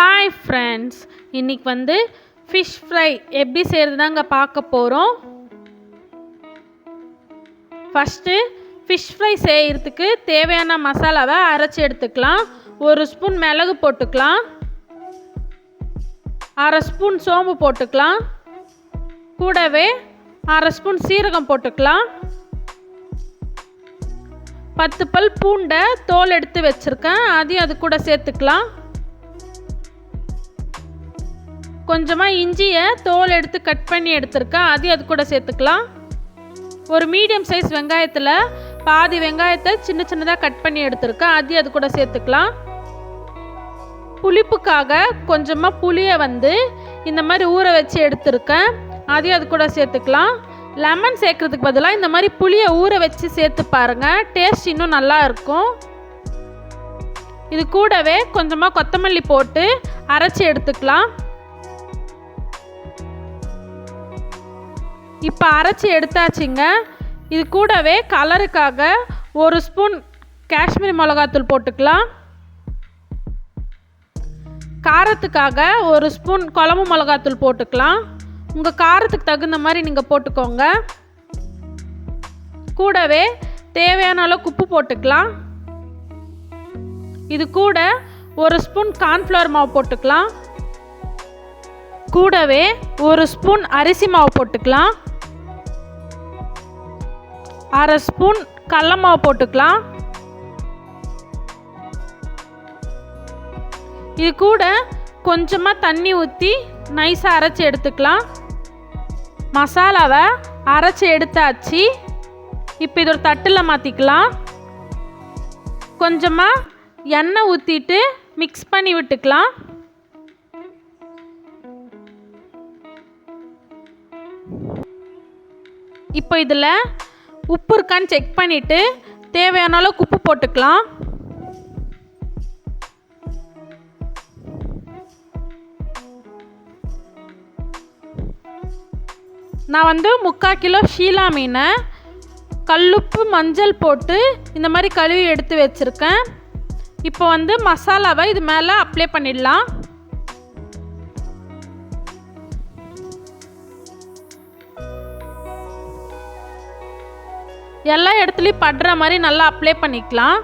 Hi friends இன்னைக்கு வந்து fish fry எப்படி செய்கிறது தாங்க பார்க்க போகிறோம் ஃபஸ்ட்டு ஃபிஷ் ஃப்ரை செய்கிறதுக்கு தேவையான மசாலாவை அரைச்சி எடுத்துக்கலாம். ஒரு ஸ்பூன் மிளகு போட்டுக்கலாம். அரை ஸ்பூன் சோம்பு போட்டுக்கலாம். கூடவே அரை ஸ்பூன் சீரகம் போட்டுக்கலாம். பத்து பல் பூண்டை தோல் எடுத்து வச்சுருக்கேன். அதையும் அது கூட சேர்த்துக்கலாம். கொஞ்சமாக இஞ்சியை தோல் எடுத்து கட் பண்ணி எடுத்திருக்கேன். அதையும் அது கூட சேர்த்துக்கலாம். ஒரு மீடியம் சைஸ் வெங்காயத்தில் பாதி வெங்காயத்தை சின்ன சின்னதாக கட் பண்ணி எடுத்திருக்கேன். அதையும் அது கூட சேர்த்துக்கலாம். புளிப்புக்காக கொஞ்சமாக புளியை வந்து இந்த மாதிரி ஊற வச்சு எடுத்திருக்கேன். அதையும் அது கூட சேர்த்துக்கலாம். லெமன் சேர்க்குறதுக்கு பதிலாக இந்த மாதிரி புளியை ஊற வச்சு சேர்த்து பாருங்கள் டேஸ்ட் இன்னும் நல்லா இருக்கும். இது கூடவே கொஞ்சமாக கொத்தமல்லி போட்டு அரைச்சி எடுத்துக்கலாம். இப்போ அரைச்சி எடுத்தாச்சுங்க. இது கூடவே கலருக்காக ஒரு ஸ்பூன் காஷ்மீரி மிளகாத்தூள் போட்டுக்கலாம். காரத்துக்காக ஒரு ஸ்பூன் குழம்பு மிளகாத்தூள் போட்டுக்கலாம். உங்கள் காரத்துக்கு தகுந்த மாதிரி நீங்கள் போட்டுக்கோங்க. கூடவே தேவையான அளவுக்கு உப்பு போட்டுக்கலாம். இது கூட ஒரு ஸ்பூன் கார்ன்ஃப்ளவர் மாவு போட்டுக்கலாம். கூடவே ஒரு ஸ்பூன் அரிசி மாவு போட்டுக்கலாம். அரை ஸ்பூன் கடல மாவு போட்டுக்கலாம். இது கூட கொஞ்சமாக தண்ணி ஊற்றி நைஸாக அரைச்சி எடுத்துக்கலாம். மசாலாவை அரைச்சி எடுத்தாச்சு. இப்போ இது ஒரு தட்டில் மாற்றிக்கலாம் கொஞ்சமாக எண்ணெய் ஊற்றிட்டு மிக்ஸ் பண்ணி விட்டுக்கலாம். இப்போ இதில் உப்பு இருக்கான்னு செக் பண்ணிவிட்டு தேவையான அளவுக்கு உப்பு போட்டுக்கலாம். நான் வந்து முக்கால் கிலோ ஷீலா மீனை கல்லுப்பு மஞ்சள் போட்டு இந்த மாதிரி கழுவி எடுத்து வச்சுருக்கேன். இப்போ வந்து மசாலாவை இது மேலே அப்ளை பண்ணிடலாம். எல்லா இடத்துலையும் படுற மாதிரி நல்லா அப்ளை பண்ணிக்கலாம்.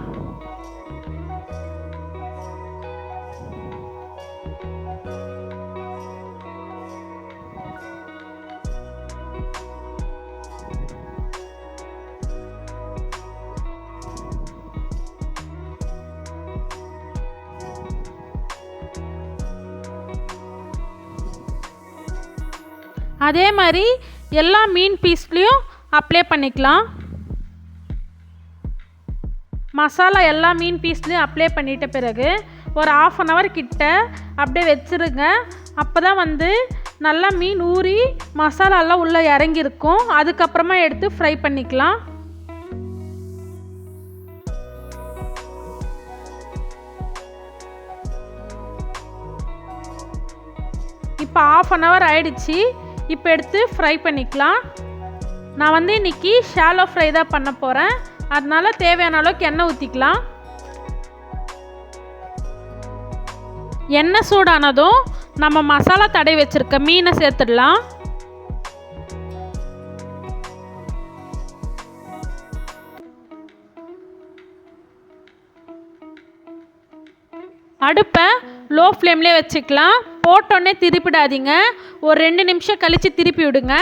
அதே மாதிரி எல்லா மீன் பீஸ்லேயும் அப்ளை பண்ணிக்கலாம். மசாலா எல்லா மீன் பீஸ்லேயும் அப்ளை பண்ணிட்ட பிறகு ஒரு ஆஃப் அன் ஹவர் கிட்ட அப்படியே வச்சுருங்க. அப்போ தான் வந்து நல்லா மீன் ஊறி மசாலாலாம் உள்ளே இறங்கியிருக்கும். அதுக்கப்புறமா எடுத்து ஃப்ரை பண்ணிக்கலாம். இப்போ ஆஃப் அன் ஹவர் ஆயிடுச்சு. இப்போ எடுத்து ஃப்ரை பண்ணிக்கலாம். நான் வந்து இன்றைக்கி ஷாலோ ஃப்ரை தான் பண்ண போகிறேன் அதனால தேவையான அளவுக்கு எண்ணெய் ஊற்றிக்கலாம் எண்ணெய் சூடானதும் நம்ம மசாலா தடை வச்சுருக்க மீனை சேர்த்துடலாம். அடுப்பை லோ ஃப்ளேம்லேயே வச்சுக்கலாம். போட்டோன்னே திருப்பிடாதீங்க. ஒரு ரெண்டு நிமிஷம் கழித்து திருப்பி விடுங்க.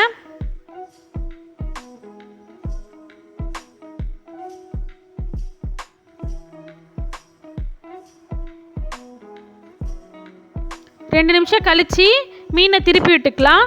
ரெண்டு நிமிஷம் கழித்து மீனை திருப்பி விட்டுக்கலாம்.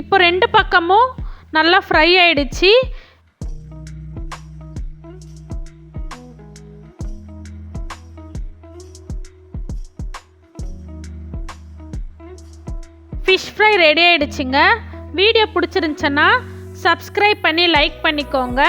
இப்போ ரெண்டு பக்கமும் நல்லா ஃப்ரை ஆயிடுச்சு. ஃபிஷ் ஃப்ரை ரெடி ஆயிடுச்சுங்க. வீடியோ பிடிச்சிருந்துச்சுன்னா சப்ஸ்கிரைப் பண்ணி லைக் பண்ணிக்கோங்க.